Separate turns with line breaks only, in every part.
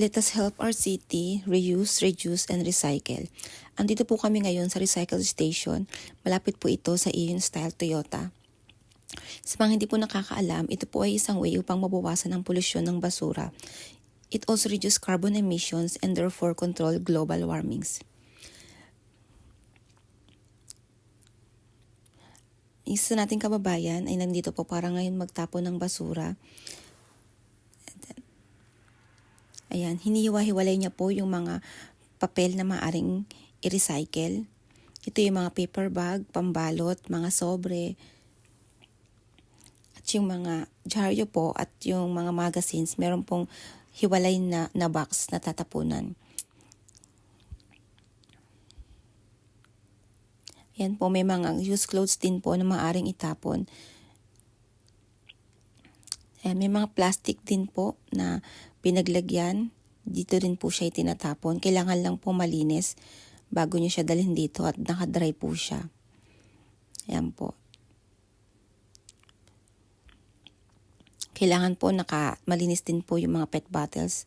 Let us help our city reuse, reduce, and recycle. Andito po kami ngayon sa recycle station. Malapit po ito sa Ion Style Toyota. Sa mga hindi po nakakaalam, ito po ay isang way upang mabawasan ang polusyon ng basura. It also reduce carbon emissions and therefore control global warmings. Isa nating kababayan ay nandito po para ngayon magtapon ng basura. Ayan, hinihiwa-hiwalay niya po yung mga papel na maaring i-recycle. Ito yung mga paper bag, pambalot, mga sobre, at yung mga dyaryo po at yung mga magazines, meron pong hiwalay na, na box na tatapunan. Yan po, may mga used clothes din po na maaring itapon. Ayan, may mga plastic din po na pinaglagyan. Dito rin po siya itinatapon. Kailangan lang po malinis bago nyo siya dalhin dito at nakadry po siya. Ayan po. Kailangan po naka malinis din po yung mga pet bottles.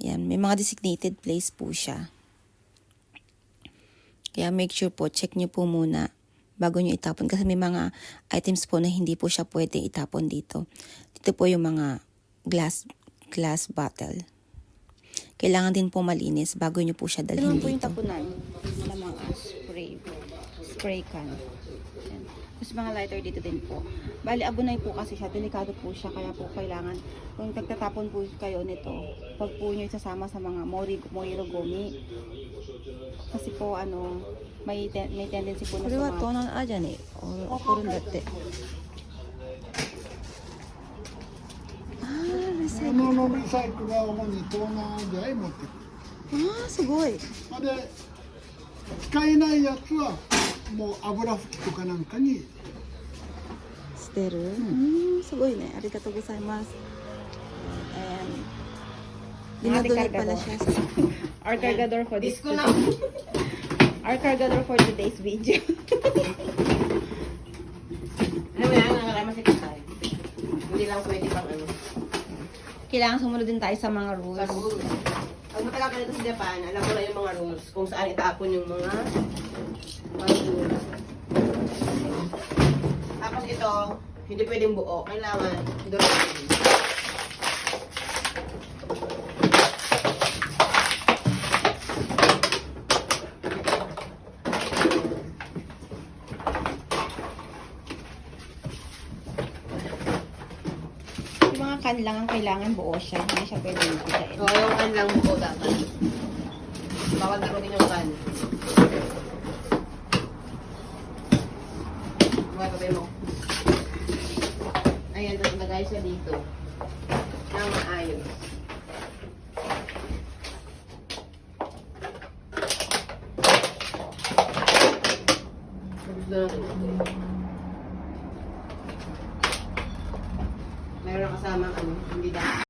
Ayan, may mga designated place po siya. Kaya make sure po, check nyo po muna bago nyo itapon. Kasi may mga items po na hindi po siya pwede itapon dito. Dito po yung mga glass glass bottle. Kailangan din po malinis bago nyo po siya dalhin
Ito po yung
dito.
tapunan ng mga spray, spray can. Yan. Tapos mga lighter dito din po. Bali, abunay po kasi siya. Delikado po siya. Kaya po kailangan, kung nagtatapon po kayo nito, pag po nyo isasama sa mga mori, moirogumi. Kasi po, ano, may, ten, may tendency po na
これは
suma-
東南アジアに起こるんだって。 この
ロビーサイクは主に東南アジアへ持ってくる。
ああすごい。
で使えないやつはもう油拭きとかなんかに。
捨てる。うん,うんね。ありがとうございます、
えー アー
ドルフォーディスビジュ
Kailangan sumunod din tayo sa mga rules.
Sa rules. Pag matagal ka dito sa Japan, alam mo na yung mga rules. Kung saan itapon yung mga rules. Tapos ito, hindi pwedeng buo. Kailangan durugin.
Yung mga kan lang ang kailangan buo siya. Hindi siya pwedeng pisain.
So, yung kan lang buo dapat. Bawal durugin yung kan. Mga gabay mo. Ayan, tapos lagay siya dito. Nang maayos. Tapos doon natin. Kasama ano, hindi dapat.